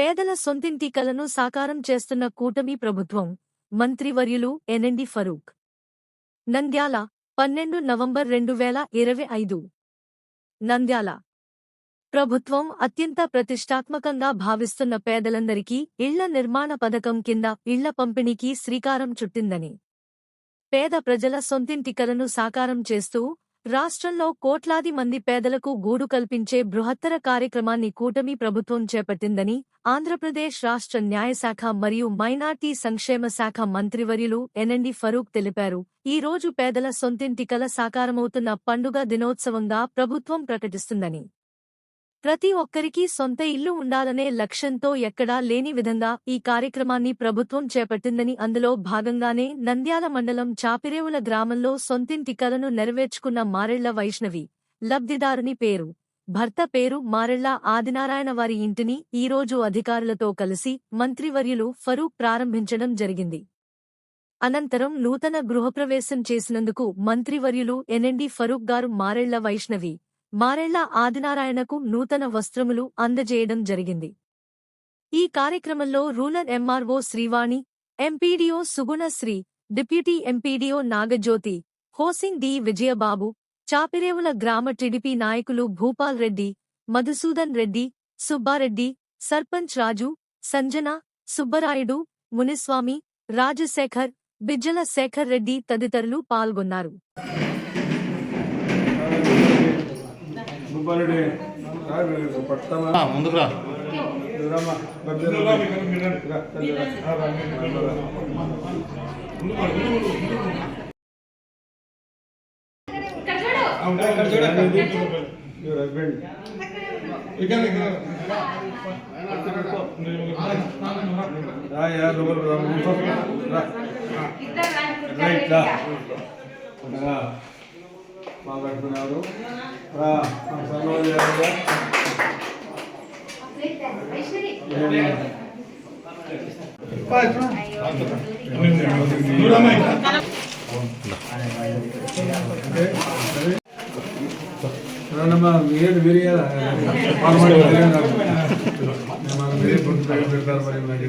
పేదల సొంతింటి కలను సాకారం చేస్తున్న కూటమి ప్రభుత్వం మంత్రివర్యులు ఎనండి ఫరూక్. నంద్యాల పన్నెండు నవంబర్ రెండు వేల ఇరవై ఐదు. నంద్యాల. ప్రభుత్వం అత్యంత ప్రతిష్టాత్మకంగా భావిస్తున్న పేదలందరికీ ఇళ్ళ నిర్మాణ పథకం కింద ఇళ్ళ పంపిణీకి శ్రీకారం చుట్టిందని. పేద ప్రజల సొంతింటి కలను సాకారం చేస్తూ రాష్ట్రంలో కోట్లాది మంది పేదలకు గూడు కల్పించే బృహత్తర కార్యక్రమాన్ని కూటమి ప్రభుత్వం చేపట్టిందని ఆంధ్రప్రదేశ్ రాష్ట్ర న్యాయశాఖ మరియు మైనార్టీ సంక్షేమ శాఖ మంత్రివర్యులు ఎన్ఎండి ఫరూక్ తెలిపారు. ఈ రోజు పేదల సొంతింటి కల సాకారమవుతున్న పండుగ దినోత్సవంగా ప్రభుత్వం ప్రకటిస్తుందని. ప్రతి ఒక్కరికీ సొంత ఇల్లు ఉండాలనే లక్ష్యంతో ఎక్కడా లేని విధంగా ఈ కార్యక్రమాన్ని ప్రభుత్వం చేపట్టిందని అందులో భాగంగానే నంద్యాల మండలం చాపిరేవుల గ్రామంలో సొంతింటి కలను నెరవేర్చుకున్న మారెళ్ళ వైష్ణవి లబ్ధిదారుని పేరు. భర్త పేరు మారెళ్ళ ఆదినారాయణ వారి ఇంటిని ఈరోజు అధికారులతో కలిసి మంత్రివర్యులు ఫరూక్ ప్రారంభించడం జరిగింది. అనంతరం నూతన గృహప్రవేశం చేసినందుకు మంత్రివర్యులు ఎన్ఎండి ఫరూక్ గారు మారెళ్ళ వైష్ణవి మారెళ్ళ ఆదినారాయణకు నూతన వస్త్రములు అందజేయడం జరిగింది. ఈ కార్యక్రమంలో rural MRO Srivani MPDO Sugunasri deputy MPDO Nagajyothi housing D Vijayababu Chapirevula గ్రామ టిడిపి నాయకులు భూపాల్ రెడ్డి మధుసూదన్ రెడ్డి సుబ్బారెడ్డి సర్పంచ్ రాజు సంజన సుబ్బరాయుడు మునిస్వామి రాజశేఖర్ బిజ్జల శేఖర్ రెడ్డి తదితరులు పాల్గొన్నారు. రా, ముందుకు రా. రైట్ రా. ఏడు మాట్లాడుతున్నారు రా, మా పెడతారు మరి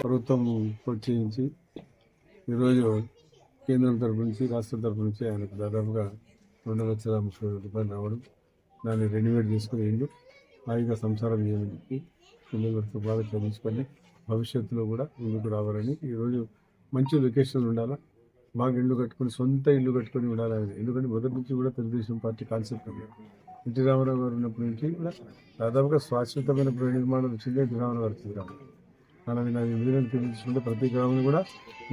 ప్రభుత్వం ప్రోత్సహించి ఈరోజు కేంద్రం తరపు నుంచి రాష్ట్రం తరపు నుంచి ఆయనకు దాదాపుగా రెండు లక్షల ముప్పై రూపాయలు రావడం దాన్ని రెన్యువేట్ చేసుకుని ఇల్లు హాయిగా సంసారం చేయమని చెప్పి పిల్లలతో బాగా చదివించుకొని భవిష్యత్తులో కూడా ముందుకు రావాలని ఈరోజు మంచి లొకేషన్ ఉండాలా? బాగా ఇల్లు కట్టుకొని సొంత ఇల్లు కట్టుకొని ఉండాలని ఎందుకంటే మొదటి నుంచి కూడా తెలుగుదేశం పార్టీ కాన్సెప్ట్ ఉంది. ఎన్టీ రామారావు గారు ఉన్నప్పటి నుంచి కూడా దాదాపుగా శాశ్వతమైన గృహ నిర్మాణం వచ్చింది ఎన్టీ రామారావు గారు శ్రీరామ్ అలాగే నాకు విధులను తెలియజేసుకుంటే ప్రతి గ్రామం కూడా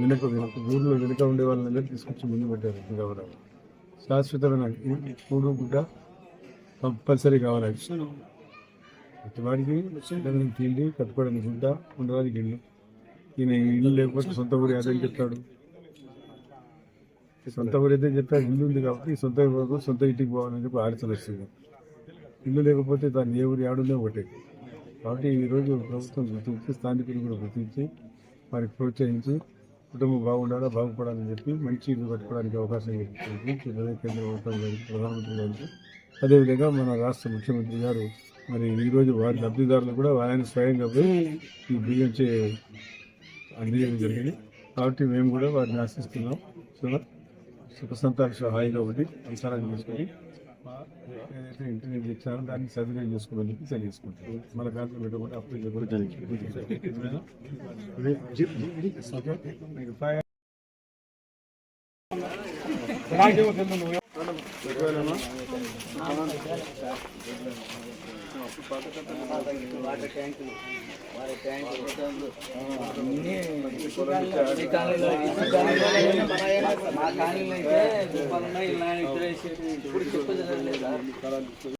వెనుక వెనుక ఊర్లో వెనుక ఉండే వాళ్ళని తీసుకొచ్చి ముందు పెట్టారు ఎన్టీ రామారావు శాశ్వతమైన కూడు గుడ్డ కంపల్సరీ కావాలి. ప్రతి వాడికి తిండి కట్టుకోవడానికి గుడ్డ ఉండడానికి ఇల్లు. ఈయన ఇల్లు లేకపోతే సొంత ఊరు యాదని చెప్తాడు. సొంత ఊరు అయితే ఇల్లు ఉంది కాబట్టి ఈ సొంత ఊరు సొంత ఇంటికి పోవాలని చెప్పి ఆలోచన వస్తుంది ఇల్లు లేకపోతే దాన్ని ఏ ఊరు ఆడుందే ఒకటే. కాబట్టి ఈరోజు ప్రభుత్వం గుర్తించి స్థానికులు కూడా గుర్తించి వారికి ప్రోత్సహించి కుటుంబం బాగుండాలా బాగుపడాలని చెప్పి మంచి ఇల్లు కట్టుకోవడానికి అవకాశం ఇచ్చింది కేంద్ర ప్రభుత్వం గారికి ప్రధానమంత్రి గారికి. అదేవిధంగా మన రాష్ట్ర ముఖ్యమంత్రి గారు మరి ఈరోజు వారి లబ్ధిదారులు కూడా ఆయన స్వయంగా పోయి ఈ బియ్యం చే అందించడం జరిగింది. కాబట్టి మేము కూడా వారిని ఆశిస్తున్నాం. సో సుఖ సంతోష హాయిగా ఉండి సంసారం చేసుకొని ఏదైతే ఇంటర్నెట్ ఇచ్చారో దాన్ని సద్వినియోగం చేసుకోమని చెప్పి తెలియజేసుకుంటాం మన కాలంలో పెట్టకుండా అప్పుడు కూడా ఫైవ్ మా కాలనీలో అయితే ఇప్పుడు చెప్పలేదు